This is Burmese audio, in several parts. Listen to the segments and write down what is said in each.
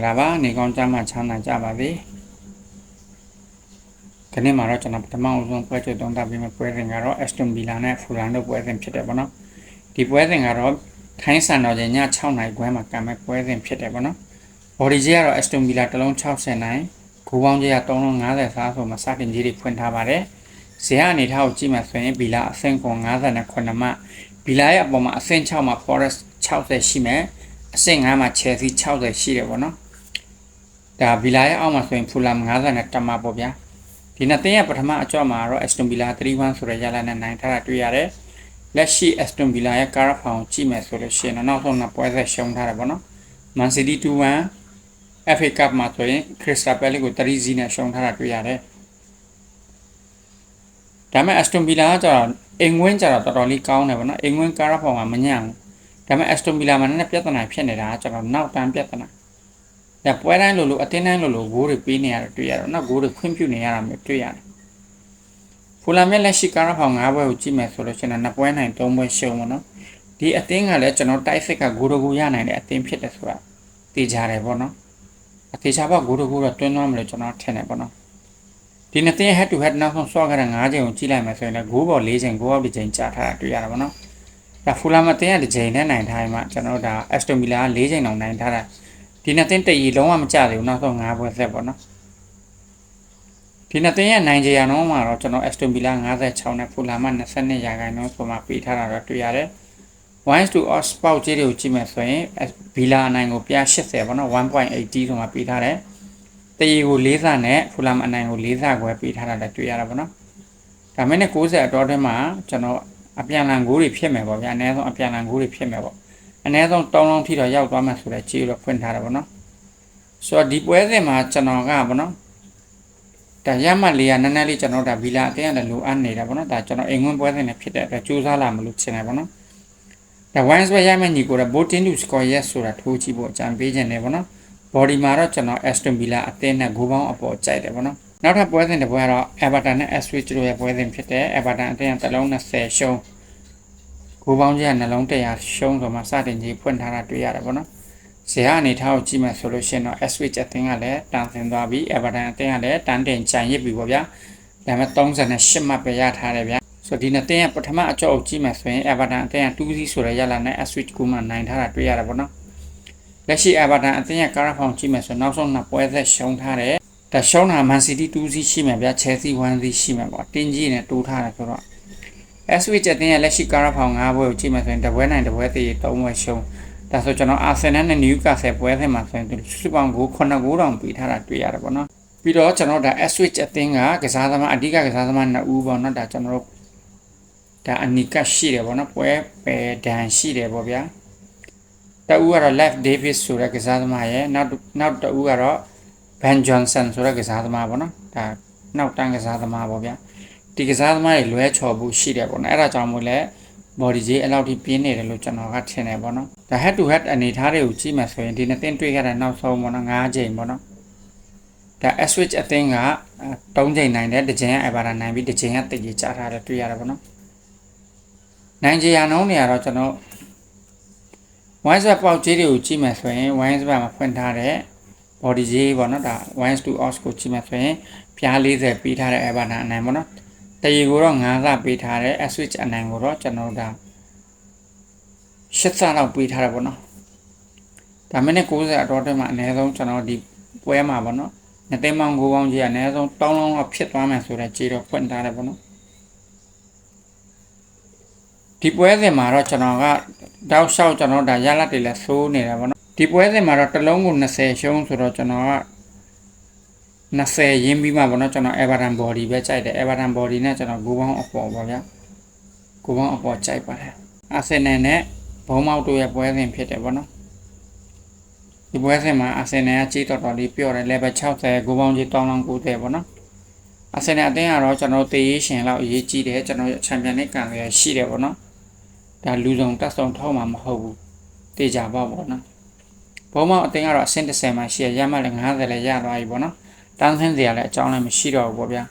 ္ဂလာပါနေကောင်းကြမှာချမ်းသာကြပါစေခဏမှာတော့ကျွန်တော်ပထမအဆုံးပွဲချုပ်သုံးသပ်ပြီးမှပွဲစဉ်ကတော့ Aston Villa နဲ့ Fulham တို့ပွဲစဉ်ဖြစ်တယ်ပေါ့နော်ဒီပွဲစဉ်ကတော့ထိုင်းစံတော်ချိန်ည6နာရီခွဲမှာကံမဲ့ပွဲစဉ်ဖြစ်တယ်ပေါ့နော် body ကြီးကတော့ Aston Villa တစ်လုံး60နိုင်ဂိုးပေါင်းကြီးက350စားဆိုမှစတင်ကြီးတွေဖွင့်ထားပါတယ်ဇေယအနေထားကိုကြည့်မှဆိုရင် Villa အဆင့်ကွန်59မှ Villa ရဲ့အပေါ်မှာအဆင့်6မှာ Forest 60ရှိမယ်အဆင့်9မှာ Chelsea 60ရှိတယ်ပေါ့နော် ဒါဗီလာရဲ့အောက်မှာဆိုရင်ဖူလာ50နဲ့တက်မှာပေါ့ဗျာဒီနှစ်သင်းရဲ့ပထမအကြော့မှာတော့ Aston Villa 3-1ဆိုတဲ့ရလဒ်နဲ့နိုင်ထားတာတွေ့ရတယ်လက်ရှိ Aston Villa ရဲ့ကားရဖောင်ကြည့်မယ်ဆိုလို့ရှိရင်တော့နောက်ဆုံးနှစ်ပွဲဆက်ရှုံးထားတယ်ပေါ့နော် Man City 2-1 FA Cup မှာဆိုရင် Crystal Palace ကို3-0နဲ့ရှုံးထားတာတွေ့ရတယ်ဒါပေမဲ့ Aston Villa ကကျတော့အင်္ဂဝင်းကျတော့တော်တော်လေးကောင်းတယ်ပေါ့နော်အင်္ဂဝင်းကားရဖောင်ကမညံ့ဘူးဒါပေမဲ့ Aston Villa မှာလည်းပြဿနာဖြစ်နေတာကျွန်တော်နောက်တန်းပြဿနာ ဒါပွဲတိုင်းလိုလိုအတင်းတိုင်းလိုလိုဂိုးတွေပေးနေရတာတွေ့ရတော့နောက်ဂိုးတွေခွင့်ပြုနေရတာမျိုးတွေ့ရတယ်ဖူလာမြက်လက်ရှိကားဖောင်၅ဘွဲကိုကြည့်မယ်ဆိုလို့ရှိရင်နှစ်ပွဲနိုင်၃ပွဲရှုံးပါတော့ဒီအတင်းကလည်းကျွန်တော်တိုက်စစ်ကဂိုးတကူရနိုင်တဲ့အတင်းဖြစ်တယ်ဆိုတာသိကြတယ်ပေါ့နော်အသေးချာပေါ့ဂိုးတကူတော့တွန်းသွားမလို့ကျွန်တော်ထင်တယ်ပေါ့နော်ဒီနှစ်တင်း head to head နောက်ဆုံးဆော့ခဲ့တဲ့၅ချိန်ကိုကြည့်လိုက်မယ်ဆိုရင်လည်းဂိုးပေါ်၄ချိန်ဂိုးအောက်တစ်ချိန်ကြာထားတာတွေ့ရတာပေါ့နော်ဒါဖူလာမတင်ရတဲ့ချိန်နဲ့နိုင်ထားရင်မှကျွန်တော်ဒါ Aston Villa က၄ချိန်တောင်နိုင်ထားတာ ဒီနှစ်တင်တရီလုံးဝမကြသေးဘူးနောက်ဆုံး၅ပွဲဆက်ပေါ့နော်ဒီနှစ်တင်ရဲ့နိုင်ကြရအောင်မှာတော့ကျွန်တော် Aston Villa 56နဲ့ဖူလာမ22ရာခိုင်နှုန်းဆိုမှပေးထားတာတော့တွေ့ရတယ် wines to odds ပေါက်ကြီးတွေကိုကြည့်မယ်ဆိုရင် Villa အနိုင်ကိုပြ80ပေါ့နော်1.80ဆိုမှပေးထားတယ်တရီကို၄ဆနဲ့ဖူလာမအနိုင်ကို၄ဆခွဲပေးထားတာလည်းတွေ့ရတာပေါ့နော်ဒါမဲ့နဲ့60အတော်ထဲမှာကျွန်တော်အပြန်လန်ဂိုးတွေဖြစ်မယ်ပေါ့ဗျာအနည်းဆုံးအပြန်လန်ဂိုးတွေဖြစ်မယ်ပေါ့ အနည်းဆုံးတောင်းလုံးထိတော့ရောက်သွားမှဆိုတဲ့ကြေးတော့ဖွင့်ထားတယ်ပေါ့နော်ဆိုတော့ဒီပွဲစဉ်မှာကျွန်တော်ကပေါ့နော်ဒါရမှတ်လေးကနည်းနည်းလေးကျွန်တော်ဒါဗီလာအတင်းရတယ်လိုအပ်နေတာပေါ့နော်ဒါကျွန်တော်အိမ်ဝင်ပွဲစဉ်နဲ့ဖြစ်တဲ့အတွက်ကြိုးစားလာမလို့ချင်တယ်ပေါ့နော်ဒါ wines ပဲရမယ်ညီကိုတော့ voting to score yes ဆိုတာထိုးကြည့်ဖို့အကြံပေးခြင်းတယ်ပေါ့နော် body မှာတော့ကျွန်တော် Aston Villa အတင်းနဲ့ဂိုးပေါင်းအပေါ်ကြိုက်တယ်ပေါ့နော်နောက်ထပ်ပွဲစဉ်တစ်ပွဲကတော့ Everton နဲ့ Ipswich တို့ရဲ့ပွဲစဉ်ဖြစ်တဲ့ Everton အတင်းတစ်လုံး20ရှုံး ဂိုးပေါင်းကြီးကနှလုံး100ရှုံးဆိုမှစတင်ကြီးဖွင့်ထားတာတွေ့ရတယ်ပေါ့နော်ဇေယအနေထားကိုကြည့်မယ်ဆိုလို့ရှိရင်တော့ Ipswich အတင်းကလည်းတန်ဆင်သွားပြီး Everton အတင်းကလည်းတန်တင်ချန်ရစ်ပြီပေါ့ဗျာဒါပေမဲ့38မှတ်ပဲရထားတယ်ဗျာဆိုတော့ဒီနှစ်တင်းကပထမအကြောက်ကြည့်မယ်ဆိုရင် Everton အတင်းက2စီဆိုတဲ့ရလာနဲ့ Ipswich ကိုမှနိုင်ထားတာတွေ့ရတယ်ပေါ့နော်လက်ရှိ Everton အသင်းရဲ့ကားဖောင်ကြည့်မယ်ဆိုနောက်ဆုံးနှစ်ပွဲသက်ရှုံးထားတယ်။ဒါရှုံးတာ Man City 2စီရှိမယ်ဗျာ Chelsea 1စီရှိမယ်ပေါ့။တင်းကြီးနဲ့တိုးထားတယ်ဆိုတော့ Switch အသင်းရဲ့လက်ရှိကားဖောင်5ပွဲကိုကြည့်မယ်ဆိုရင်တပွဲနိုင်တပွဲသေး3ပွဲရှုံး။ဒါဆိုကျွန်တော် Arsenal နဲ့ Newcastle ပွဲသက်မှာဆိုရင်စုပေါင်းကို9ဂိုးတောင်ပေးထားတာတွေ့ရတယ်ပေါ့နော်။ပြီးတော့ကျွန်တော်ဒါ Switch အသင်းကကစားသမားအဓိကကစားသမား2ဦးပေါ့နော်ဒါကျွန်တော်တို့ဒါအနီကရှိတယ်ပေါ့နော်ပွဲပယ်ဒန်ရှိတယ်ပေါ့ဗျာ။တအူးကတော့ Left Davis ဆိုတဲ့ကစားသမားရဲ့နောက်နောက်တအူးကတော့ Ben Johnson ဆိုတဲ့ကစားသမားပေါ့နော်ဒါနောက်တန်းကစားသမားပေါ့ဗျာ ဒီကစားသမားတွေလွဲချော်ဖို့ရှိတယ်ပေါ့နော်အဲ့ဒါကြောင့်မို့လဲ body ကြီးအဲ့လောက်ထိပြင်းနေတယ်လို့ကျွန်တော်ကထင်တယ်ပေါ့နော်ဒါ head to head အနေထားတွေကိုကြည့်မှဆိုရင်ဒီနှစ်သင်းတွေ့ခဲ့တဲ့နောက်ဆုံးပေါ့နော်၅ချိန်ပေါ့နော်ဒါ switch အသင်းက၃ချိန်နိုင်တယ်တစ်ချိန်က Everton နိုင်ပြီးတစ်ချိန်ကတည်ကြချထားတယ်တွေ့ရတယ်ပေါ့နော်နိုင်ကြရနှုန်းတွေကတော့ကျွန်တော်ဝိုင်းစပတ်ပေါက်ကြီးတွေကိုကြည့်မှဆိုရင်ဝိုင်းစပတ်မှာဖွင့်ထားတဲ့ body ကြီးပေါ့နော်ဒါ wines to os ကိုကြည့်မှဆိုရင်ပြား40ပေးထားတဲ့ Everton အနိုင်ပေါ့နော် တရီကိုတော့9စပေးထားတဲ့ switch အနိုင်ကိုတော့ကျွန်တော်ဒါ8စလောက်ပေးထားတယ်ပေါ့နော်ဒါမိနစ်90အတော်တက်မှာအနည်းဆုံးကျွန်တော်ဒီပွဲမှာပေါ့နော်နှစ်သိန်းပေါင်း9ပေါင်းကြီးအနည်းဆုံးတောင်းလုံးလောက်ဖြစ်သွားမယ်ဆိုတဲ့ကြေးတော့ဖွင့်ထားတယ်ပေါ့နော်ဒီပွဲစဉ်မှာတော့ကျွန်တော်ကတောက်လျှောက်ကျွန်တော်ဒါရလက်တွေလည်းစိုးနေတယ်ဗောနော်ဒီပွဲစဉ်မှာတော့တစ်လုံးကို20ရှုံးဆိုတော့ကျွန်တော်က 20ရင်းပြီးမှဗောနော်ကျွန်တော် Everton body ပဲကြိုက်တယ် Everton body နဲ့ကျွန်တော်ဂိုးပေါင်းအပေါ်ပါဗျာဂိုးပေါင်းအပေါ်ကြိုက်ပါတယ်အာဆင်နယ်နဲ့ဘုံမောက်တို့ရဲ့ပွဲစဉ်ဖြစ်တယ်ဗောနော်ဒီပွဲစဉ်မှာအာဆင်နယ်ကကြီးတော်တော်လေးပြော့တယ် level 60ဂိုးပေါင်းကြီးတောင်းလောင်း90ဗောနော်အာဆင်နယ်အသင်းကတော့ကျွန်တော်တေးရေးရှင်လောက်အရေးကြီးတယ်ကျွန်တော်ချန်ပီယံလိကန်ရရှိတယ်ဗောနော်ဒါလူဆောင်တက်ဆောင်ထောက်မှာမဟုတ်ဘူးတေချာပေါ့ပေါ့နော်ဘုံမောင်အတင်းကတော့အဆင့်30မှာရှိရရမှလည်း90လည်းရသွားပြီပေါ့နော် တန်းဆင်းစရာလည်းအကြောင်းလည်းမရှိတော့ဘူးပေါ့ဗျာ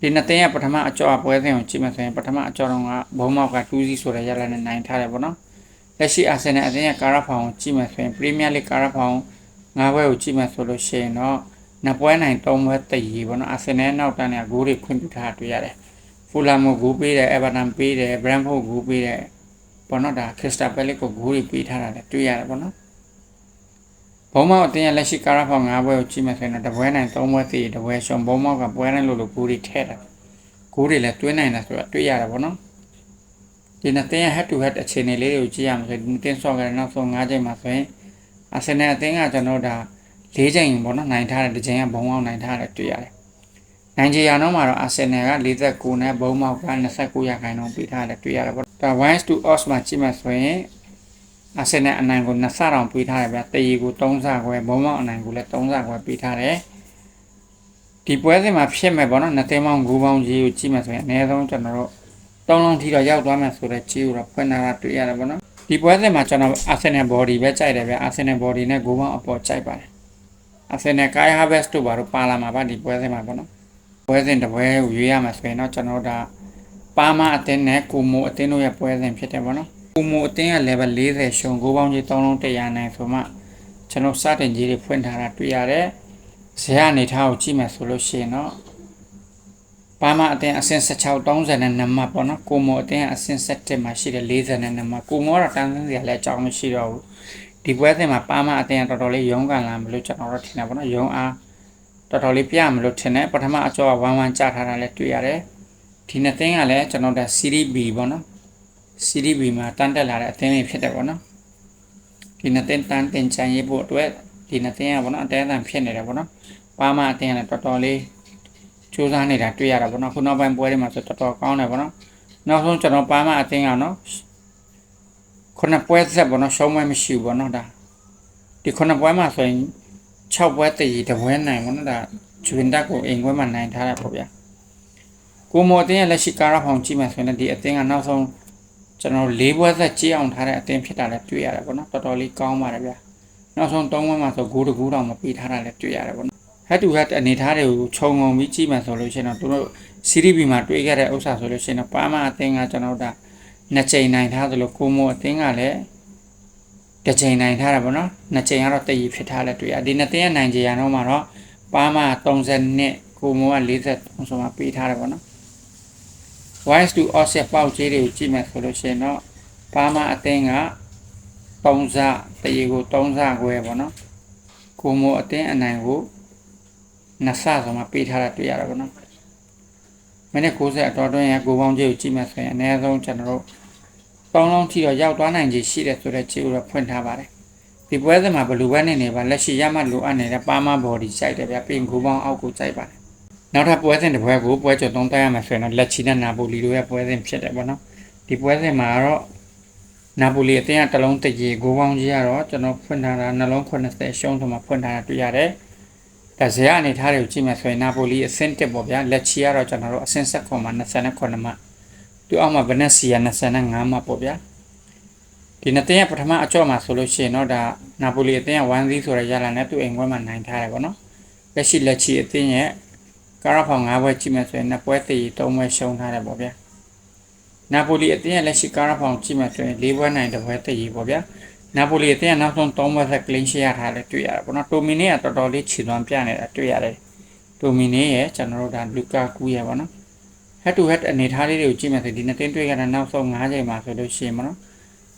ဒီနှစ်တင်းရဲ့ပထမအကြောအပွဲစဉ်ကိုကြည့်မှဆိုရင်ပထမအကြောတော့ကဘုံမောက်က2စီဆိုတဲ့ရလနဲ့နိုင်ထားတယ်ပေါ့နော်လက်ရှိအာဆင်နယ်အသင်းရဲ့ကာရာဖောင်ကိုကြည့်မှဆိုရင်ပရီးမီးယားလိကာရာဖောင်ငါးဘွဲကိုကြည့်မှဆိုလို့ရှိရင်တော့နှစ်ပွဲနိုင်သုံးပွဲတည်ရီပေါ့နော်အာဆင်နယ်နောက်တန်းနဲ့ဂိုးတွေခွင့်ပြုထားတာတွေ့ရတယ်ဖူလာမိုဂိုးပေးတယ်အေဗာတန်ပေးတယ်ဘရန်ဖို့ဂိုးပေးတယ်ပေါ့နော်ဒါခရစ္စတာပယ်လစ်ကိုဂိုးတွေပေးထားတာလည်းတွေ့ရတယ်ပေါ့နော် ဘုံမောက်အတင်းရဲ့လက်ရှိကာရာဖောင်၅ဘွဲကိုကြည့်မှဆိုရင်တော့တပွဲနိုင်သုံးပွဲတည်တပွဲရှုံဘုံမောက်ကပွဲနိုင်လို့လို့ဂိုးတွေထဲတာဂိုးတွေလည်းတွင်းနိုင်တာဆိုတော့တွေ့ရတယ်ပေါ့နော်ဒီနှစ်တင်းရဲ့ head to head အခြေအနေလေးတွေကိုကြည့်ရမှာဆိုဒီနှစ်တင်းဆော့ကြတဲ့နောက်ဆုံး၅ချိန်မှာဆိုရင်အာဆင်နယ်အသင်းကကျွန်တော်ဒါ၄ချိန်ပေါ့နော်နိုင်ထားတဲ့တစ်ချိန်ကဘုံအောင်နိုင်ထားတဲ့တွေ့ရတယ်။နိုင်ဂျီယာတော့မှာတော့အာဆင်နယ်က49နဲ့ဘုံမောက်က29ရာခိုင်နှုန်းပေးထားတယ်တွေ့ရတယ်ပေါ့။ဒါ1 to odds မှာကြည့်မှဆိုရင် အာဆင်နယ်အနိုင်ကို2ဆတောင်ပေးထားတယ်ဗျာ။တရီကို3ဆခွဲဘုံမောက်အနိုင်ကိုလည်း3ဆခွဲပေးထားတယ်။ဒီပွဲစဉ်မှာဖြစ်မဲ့ပေါ့နော်နှစ်သိန်းပေါင်း9ပေါင်းကြီးကိုကြည့်မှဆိုရင်အနည်းဆုံးကျွန်တော်တို့3လုံးထိတော့ရောက်သွားမှဆိုတော့ကြီးကိုတော့ဖွင့်လာတာတွေ့ရတယ်ပေါ့နော်။ဒီပွဲစဉ်မှာကျွန်တော်အာဆင်နယ် body ပဲကြိုက်တယ်ဗျာအာဆင်နယ် body နဲ့9ပေါင်းအပေါ်ကြိုက်ပါတယ်အာဆင်နယ်ကိုင်ဟာဗက်စ်တို့ဘာလို့ပါလာမှာပါဒီပွဲစဉ်မှာပေါ့နော်ပွဲစဉ်တစ်ပွဲကိုရွေးရမှာဆိုရင်တော့ကျွန်တော်တို့ဒါပါမအတင်းနဲ့ကိုမိုအတင်းတို့ရဲ့ပွဲစဉ်ဖြစ်တယ်ပေါ့နော် ကိုမိုအတင်းက level 40ရှုံ9ပေါင်းကြီး3လုံး100နိုင်ဆိုမှကျွန်တော်စတင်ကြီးတွေဖွင့်ထားတာတွေ့ရတယ်ဇေယအနေထားကိုကြည့်မယ်ဆိုလို့ရှိရင်တော့ပါမအတင်းအဆင့်16 30နဲ့နံပါတ်ပေါ့နော်ကိုမိုအတင်းကအဆင့်17မှာရှိတယ်40နဲ့နံပါတ်ကိုမိုကတော့တန်းစင်းစရာလည်းအကြောင်းမရှိတော့ဘူးဒီပွဲစဉ်မှာပါမအတင်းကတော်တော်လေးရုန်းကန်လာမလို့ကျွန်တော်တို့ထင်တယ်ပေါ့နော်ရုံအားတော်တော်လေးပြမလို့ထင်တယ်ပထမအကျော်က1 1ကြထားတာလည်းတွေ့ရတယ်ဒီနှစ်သင်းကလည်းကျွန်တော်တို့ Series B ပေါ့နော် Series B မှာတန်းတက်လာတဲ့အသင်းလေးဖြစ်တယ်ပေါ့နော်ဒီနှစ်သင်းတန်းတင်ချန်ရေးဖို့အတွက်ဒီနှစ်သင်းကပေါ့နော်အတဲအတန်ဖြစ်နေတယ်ပေါ့နော်ပါမအတင်းကလည်းတော်တော်လေးစူးစမ်းနေတာတွေ့ရတာပေါ့နော်ခုနောက်ပိုင်းပွဲတွေမှာဆိုတော်တော်ကောင်းတယ်ပေါ့နော်နောက်ဆုံးကျွန်တော်ပါမအတင်းကနော်ခုနှစ်ပွဲဆက်ပေါ့နော်ရှုံးမဲမရှိဘူးပေါ့နော်ဒါဒီခုနှစ်ပွဲမှာဆိုရင်6ပွဲတည်တပွဲနိုင်ပေါ့နော်ဒါဂျွင်တက်ကိုအိမ်ခွဲမှာနိုင်ထားတာပေါ့ဗျာကိုမော်တင်းရဲ့လက်ရှိကာရာဖောင်ကြည့်မှဆိုရင်ဒီအတင်းကနောက်ဆုံး ကျွန်တော်၄ပွဲဆက်ကြည့်အောင်ထားတဲ့အတင်းဖြစ်တာလည်းတွေ့ရတယ်ပေါ့နော်တော်တော်လေးကောင်းပါတယ်ဗျာနောက်ဆုံး၃ပွဲမှာဆိုဂိုးတကူတောင်မပေးထားတာလည်းတွေ့ရတယ်ပေါ့နော် head to head အနေထားတွေကိုခြုံငုံပြီးကြည့်မှဆိုလို့ရှိရင်တော့တို့ CDB မှာတွေ့ခဲ့တဲ့ဥစ္စာဆိုလို့ရှိရင်တော့ပါမအတင်းကကျွန်တော်တို့နှစ်ချိန်နိုင်ထားသလိုကိုမိုအတင်းကလည်းတစ်ချိန်နိုင်ထားတာပေါ့နော်နှစ်ချိန်ကတော့တည်ရဖြစ်ထားလဲတွေ့ရဒီနှစ်တင်းရဲ့နိုင်ကြရတော့မှာတော့ပါမ30နှစ်ကိုမိုက43ဆိုမှပေးထားတယ်ပေါ့နော် wise to offset ပေါက်ကြီးတွေကိုကြည့်မယ်ဆိုလို့ရှိရင်တော့ပါမအတင်းက3စတည်ကို3စခွဲပေါ့နော်ကိုမိုအတင်းအနိုင်ကိုနှစ်ဆဆိုမှပေးထားတာတွေ့ရတာပေါ့နော်မနေ့60အတော်တွင်းရကိုပေါင်းကြီးကိုကြည့်မယ်ဆိုရင်အနည်းဆုံးကျွန်တော်တို့ပေါင်းလုံးထိတော့ရောက်သွားနိုင်ခြေရှိတယ်ဆိုတဲ့ခြေကိုတော့ဖွင့်ထားပါတယ်ဒီပွဲစဉ်မှာဘလူဘဲနေနေပါလက်ရှိရမှလိုအပ်နေတဲ့ပါမဘော်ဒီစိုက်တယ်ဗျပင်ကိုပေါင်းအောက်ကိုစိုက်ပါတယ် နောက်ထပ်ပွဲစဉ်တစ်ပွဲကိုပွဲကျော်သုံးတိုက်ရမှာဆိုရင်တော့လက်ချီနဲ့နာပိုလီတို့ရဲ့ပွဲစဉ်ဖြစ်တယ်ပေါ့နော်ဒီပွဲစဉ်မှာတော့နာပိုလီအသင်းကတလုံးတကြီးကိုပေါင်းကြီးကတော့ကျွန်တော်ဖွင့်ထားတာနှလုံး80ရှုံးဆိုမှဖွင့်ထားတာတွေ့ရတယ်ဒါဇေယအနေထားတွေကိုကြည့်မယ်ဆိုရင်နာပိုလီအဆင့်1ပေါ့ဗျာလက်ချီကတော့ကျွန်တော်တို့အဆင့်7ခွန်မှာ29မှာသူအောက်မှာဗနက်စီယာ25မှာပေါ့ဗျာဒီနှစ်တင်းရဲ့ပထမအကြော့မှာဆိုလို့ရှိရင်တော့ဒါနာပိုလီအသင်းက1-0ဆိုတဲ့ရလာနဲ့သူအိမ်ခွဲမှာနိုင်ထားတယ်ပေါ့နော်လက်ရှိလက်ချီအသင်းရဲ့ ကာရာဖောင်၅ဘွဲကြည့်မယ်ဆိုရင်နှစ်ပွဲတည်၃ဘွဲရှုံးထားတယ်ပေါ့ဗျာနာပိုလီအသင်းရဲ့လက်ရှိကာရာဖောင်ကြည့်မယ်ဆိုရင်၄ဘွဲနိုင်တစ်ဘွဲတည်ပေါ့ဗျာနာပိုလီအသင်းကနောက်ဆုံး၃ဘွဲဆက်ကလင်းရှရထားတယ်တွေ့ရတယ်ပေါ့နော်တိုမီနီကတော်တော်လေးခြေသွမ်းပြနေတာတွေ့ရတယ်တိုမီနီရဲ့ကျွန်တော်တို့ဒါလူကာကူရဲ့ပေါ့နော် head to head အနေထားလေးတွေကိုကြည့်မယ်ဆိုဒီနှစ်တင်းတွေ့ကြတဲ့နောက်ဆုံး၅ချိန်မှာဆိုလို့ရှိရင်မနော်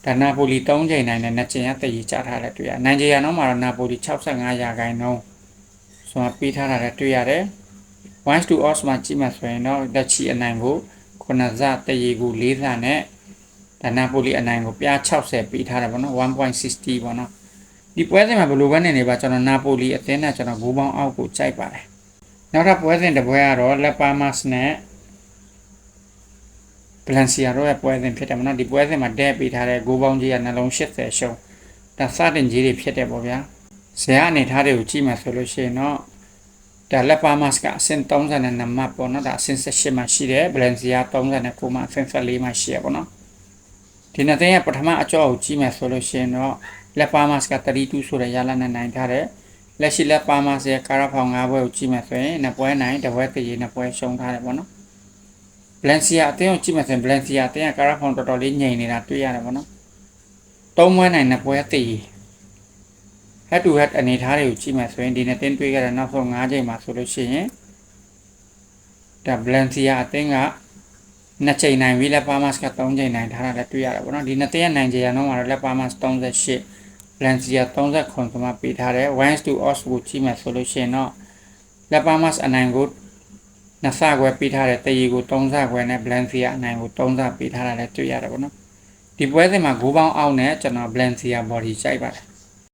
ဒါနာပိုလီ3ချိန်နိုင်တဲ့နှစ်ချိန်ရတည်ရချထားတယ်တွေ့ရနိုင်ဂျီယာနောက်မှာတော့နာပိုလီ65ရာခိုင်နှုန်းဆိုမှပေးထားတာလည်းတွေ့ရတယ် once to odds မှာကြည့်မှဆိုရင်တော့လက်ချီအနိုင်ကိုခုနစတည်ရကို၄စနဲ့ဒါနာပိုလီအနိုင်ကိုပြား60ပေးထားတယ်ပေါ့နော်1.60ပေါ့နော်ဒီပွဲစဉ်မှာဘယ်လိုပဲနေနေပါကျွန်တော်နာပိုလီအသင်းနဲ့ကျွန်တော်ဂိုးပေါင်းအောက်ကိုကြိုက်ပါတယ်နောက်ထပ်ပွဲစဉ်တစ်ပွဲကတော့လက်ပါမတ်နဲ့ဗလန်စီယာတို့ရဲ့ပွဲစဉ်ဖြစ်တယ်မနော်ဒီပွဲစဉ်မှာဒဲပေးထားတဲ့ဂိုးပေါင်းကြီးကနှလုံး80ရှုံးဒါစတင်ကြီးတွေဖြစ်တယ်ပေါ့ဗျာဇေယအနေထားတွေကိုကြည့်မှဆိုလို့ရှိရင်တော့ ဒါလက်ပါမတ်ကအဆင့်32မှတ်ပေါ့နော်ဒါအဆင့်18မှာရှိတယ်ဗလန်စီယာ39မှာအဆင့်14မှာရှိရပေါ့နော်ဒီနှစ်သိန်းရဲ့ပထမအကြော့ကိုကြည့်မှဆိုလို့ရှိရင်တော့လက်ပါမတ်က32ဆိုတဲ့ရလနဲ့နိုင်ထားတယ်လက်ရှိလက်ပါမတ်ရဲ့ကာရာဖောင်၅ဘွဲကိုကြည့်မှဆိုရင်နှစ်ပွဲနိုင်တစ်ပွဲတည်နှစ်ပွဲရှုံးထားတယ်ပေါ့နော်ဘလန်စီယာအသင်းကိုကြည့်မှဆိုရင်ဘလန်စီယာအသင်းကကာရာဖောင်တော်တော်လေးညင်နေတာတွေ့ရတယ်ပေါ့နော်။သုံးပွဲနိုင်နှစ်ပွဲတည် head to head အနေထားတွေကိုကြည့်မယ်ဆိုရင်ဒီနှစ်သင်းတွေ့ခဲ့တဲ့နောက်ဆုံး5ချိန်မှာဆိုလို့ရှိရင်ဒါ Valencia အသင်းကနှစ်ချိန်နိုင်ပြီလက်ပါမတ်က3ချိန်နိုင်ထားတာလည်းတွေ့ရတယ်ပေါ့နော်ဒီနှစ်သင်းရဲ့နိုင်ကြရတော့မှာလက်ပါမတ်38 Valencia 39ကမှပေးထားတယ် Wines to Odds ကိုကြည့်မယ်ဆိုလို့ရှိရင်တော့လက်ပါမတ်အနိုင်ကိုနှစ်ဆခွဲပေးထားတယ်တရီကို3ဆခွဲနဲ့ Valencia အနိုင်ကို3ဆပေးထားတာလည်းတွေ့ရတယ်ပေါ့နော်ဒီပွဲစဉ်မှာဂိုးပေါင်းအောက်နဲ့ကျွန်တော် Valencia body ကြိုက်ပါတယ်